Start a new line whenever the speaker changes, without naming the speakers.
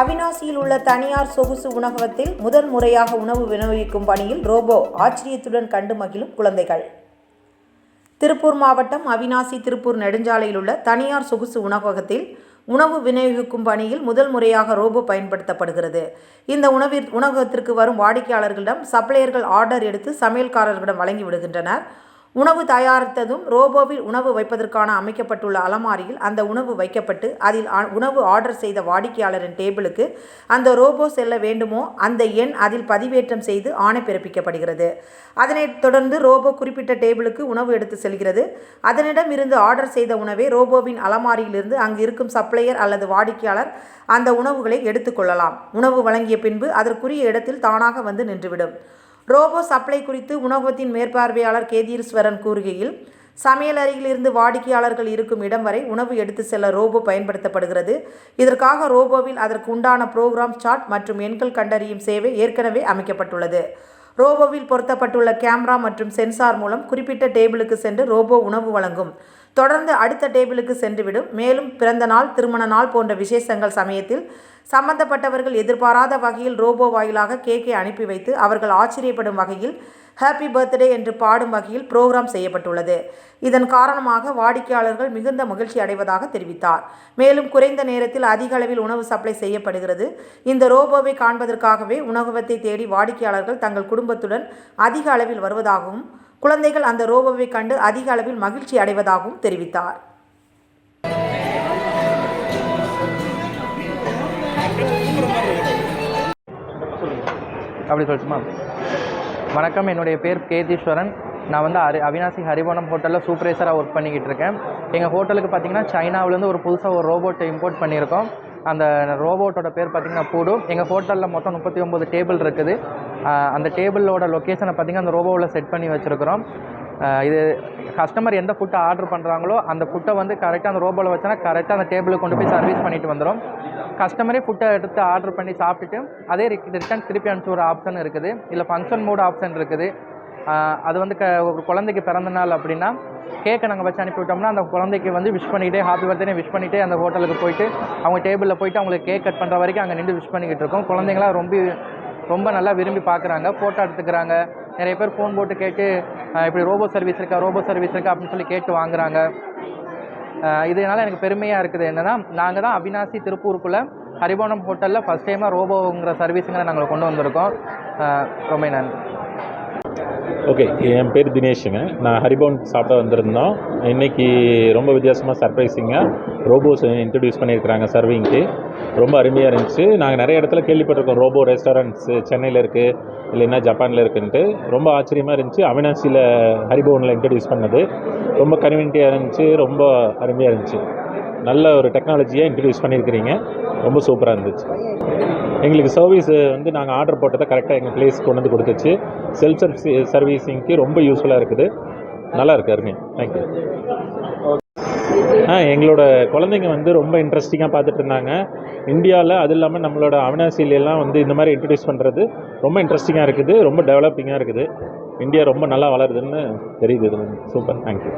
அவினாசியில் உள்ள தனியார் சொகுசு உணவகத்தில் முதல் முறையாக உணவு விநியோகிக்கும் பணியில் ரோபோ ஆச்சரியத்துடன் கண்டு மகிழும் குழந்தைகள். திருப்பூர் மாவட்டம் அவினாசி திருப்பூர் நெடுஞ்சாலையில் உள்ள தனியார் சொகுசு உணவகத்தில் உணவு விநியோகிக்கும் பணியில் முதல் முறையாக ரோபோ பயன்படுத்தப்படுகிறது. இந்த உணவிற் உணவகத்திற்கு வரும் வாடிக்கையாளர்களிடம் சப்ளையர்கள் ஆர்டர் எடுத்து சமையல்காரர்களிடம் வழங்கி விடுகின்றனர். உணவு தயாரித்ததும் ரோபோவில் உணவு வைப்பதற்கான அமைக்கப்பட்டுள்ள அலமாரியில் அந்த உணவு வைக்கப்பட்டு அதில் ஆ- உணவு ஆர்டர் செய்த வாடிக்கையாளரின் டேபிளுக்கு அந்த ரோபோ செல்ல வேண்டுமோ அந்த எண் அதில் பதிவேற்றம் செய்து ஆணை பிறப்பிக்கப்படுகிறது. அதனைத் தொடர்ந்து ரோபோ குறிப்பிட்ட டேபிளுக்கு உணவு எடுத்து செல்கிறது. அதனிடம் இருந்து ஆர்டர் செய்த உணவை ரோபோவின் அலமாரியிலிருந்து அங்கு இருக்கும் சப்ளையர் அல்லது வாடிக்கையாளர் அந்த உணவுகளை எடுத்துக்கொள்ளலாம் உணவு வழங்கிய பின்பு அதற்குரிய இடத்தில் தானாக வந்து நின்றுவிடும். ரோபோ சப்ளை குறித்து உணவகத்தின் மேற்பார்வையாளர் கேதீஸ்வரன் கூறுகையில் சமையலறையிலிருந்து வாடிக்கையாளர்கள் இருக்கும் இடம் வரை உணவு எடுத்து செல்ல ரோபோ பயன்படுத்தப்படுகிறது. இதற்காக ரோபோவில் அதற்கு உண்டான ப்ரோக்ராம் சாட் மற்றும் எண்கள் கண்டறியும் சேவை ஏற்கனவே அமைக்கப்பட்டுள்ளது. ரோபோவில் பொருத்தப்பட்டுள்ள கேமரா மற்றும் சென்சார் மூலம் குறிப்பிட்ட டேபிளுக்கு சென்று ரோபோ உணவு வழங்கும். தொடர்ந்து அடுத்த டேபிளுக்கு சென்றுவிடும். மேலும் பிறந்த நாள் திருமண நாள் போன்ற விசேஷங்கள் சமயத்தில் சம்பந்தப்பட்டவர்கள் எதிர்பாராத வகையில் ரோபோ வாயிலாக கேக்கை அனுப்பி வைத்து அவர்கள் ஆச்சரியப்படும் வகையில் ஹாப்பி பர்த்டே என்று பாடும் வகையில் புரோகிராம் செய்யப்பட்டுள்ளது. இதன் காரணமாக வாடிக்கையாளர்கள் மிகுந்த மகிழ்ச்சி அடைவதாக தெரிவித்தார். மேலும் குறைந்த நேரத்தில் அதிக அளவில் உணவு சப்ளை செய்யப்படுகிறது. இந்த ரோபோவை காண்பதற்காகவே உணவகத்தை தேடி வாடிக்கையாளர்கள் தங்கள் குடும்பத்துடன் அதிக அளவில் வருவதாகவும் குழந்தைகள் அந்த ரோபோவை கண்டு அதிக அளவில் மகிழ்ச்சி அடைவதாகவும் தெரிவித்தார்.
அப்படி சொல்லட்டுமா வணக்கம் என்னுடைய பேர் கேதீஸ்வரன். நான் வந்து அரி அவினாசி ஹரிவனம் ஹோட்டலில் சூப்பர்வைசராக ஒர்க் பண்ணிக்கிட்டு இருக்கேன். எங்கள் ஹோட்டலுக்கு பார்த்தீங்கன்னா சைனாவிலேருந்து ஒரு புதுசாக ஒரு ரோபோட்டை இம்போர்ட் பண்ணியிருக்கோம். அந்த ரோபோட்டோட பேர் பார்த்தீங்கன்னா பூடு. எங்கள் ஹோட்டலில் மொத்தம் முப்பத்தி ஒம்பது டேபிள் இருக்குது. அந்த டேபிளோட லொக்கேஷனை பார்த்தீங்கன்னா அந்த ரோபோவில் செட் பண்ணி வச்சுருக்கிறோம். இது கஸ்டமர் எந்த ஃபுட்டை ஆர்டர் பண்ணுறாங்களோ அந்த ஃபுட்டை வந்து கரெக்டாக அந்த ரோபோவில் வச்சோன்னா கரெக்டாக அந்த டேபிளுக்கு கொண்டு போய் சர்வீஸ் பண்ணிட்டு வந்துடும் கஸ்டமரே ஃபுட்டை எடுத்து ஆர்டர் பண்ணி சாப்பிட்டுட்டு அதே ரிட்டர்ன் திருப்பி அனுப்பிச்சு ஒரு ஆப்ஷன் இருக்குது. இல்லை ஃபங்க்ஷன் மோட் ஆப்ஷன் இருக்குது. அது வந்து க ஒரு குழந்தைக்கு பிறந்த நாள் அப்படின்னா கேக்கை நாங்கள் வச்சு அனுப்பிவிட்டோம்னா அந்த குழந்தைக்கு வந்து விஷ் பண்ணிகிட்டே ஹாப்பி பர்த்டே விஷ் பண்ணிவிட்டு அந்த ஹோட்டலுக்கு போயிட்டு அவங்க டேபிளில் போயிட்டு அவங்களுக்கு கேக் கட் பண்ணுற வரைக்கும் அங்கே நின்று விஷ் பண்ணிக்கிட்டு இருக்கோம். குழந்தைங்களாம் ரொம்ப ரொம்ப நல்லா விரும்பி பார்க்குறாங்க ஃபோட்டோ எடுத்துக்கிறாங்க. நிறைய பேர் ஃபோன் போட்டு கேட்டு இப்படி ரோபோ சர்வீஸ் இருக்கா ரோபோ சர்வீஸ் இருக்கா? அப்படின்னு சொல்லி கேட்டு வாங்குறாங்க. இதனால் எனக்கு பெருமையாக இருக்குது. என்னன்னா நாங்கள் தான் அவினாசி திருப்பூருக்குள்ளே ஹரிபவனம் ஹோட்டலில் ஃபஸ்ட் டைமாக ரோபோங்கிற சர்வீஸுங்கிற நாங்கள் கொண்டு வந்திருக்கோம். ரொம்ப நன்றி.
ஓகே என் பேர் தினேஷுங்க. நான் ஹரிபவன் சாப்பிட வந்திருந்தோம். இன்னைக்கு ரொம்ப வித்தியாசமாக சர்ப்ரைஸிங்காக ரோபோஸ் இன்ட்ரடியூஸ் பண்ணியிருக்கிறாங்க சர்விங்க்கு ரொம்ப அருமையாக இருந்துச்சு. நாங்கள் நிறைய இடத்துல கேள்விப்பட்டிருக்கோம். ரோபோ ரெஸ்டாரண்ட்ஸு சென்னையில் இருக்குது இல்லைன்னா ஜப்பானில் இருக்குன்ட்டு. ரொம்ப ஆச்சரியமாக இருந்துச்சு. அவினாசியில் ஹரிபவனில் இன்ட்ரடியூஸ் பண்ணது. ரொம்ப கன்வீனியாக இருந்துச்சு. ரொம்ப அருமையாக இருந்துச்சு. நல்ல ஒரு டெக்னாலஜியாக இன்ட்ரடியூஸ் பண்ணியிருக்கிறீங்க. ரொம்ப சூப்பராக இருந்துச்சு. எங்களுக்கு சர்வீஸ் வந்து நாங்கள் ஆர்டர் போட்டதை கரெக்டாக எங்கள் பிளேஸ் கொண்டு வந்து கொடுத்துச்சு. செல்ஃப் சர்வீஸ் சர்வீஸிங்க்கு ரொம்ப யூஸ்ஃபுல்லாக இருக்குது. நல்லா இருக்கு அருமை. தேங்க்யூ ஆ எங்களோட குழந்தைங்க வந்து ரொம்ப இன்ட்ரெஸ்டிங்காக பார்த்துட்டு இருந்தாங்க. இந்தியாவில் அது இல்லாமல் நம்மளோட அவினாசிலெல்லாம் வந்து இந்த மாதிரி இன்ட்ரடியூஸ் பண்ணுறது ரொம்ப இன்ட்ரெஸ்டிங்காக இருக்குது. ரொம்ப டெவலப்பிங்காக இருக்குது. இந்தியா ரொம்ப நல்லா வளருதுன்னு தெரியுது. இது சூப்பர் தேங்க்யூ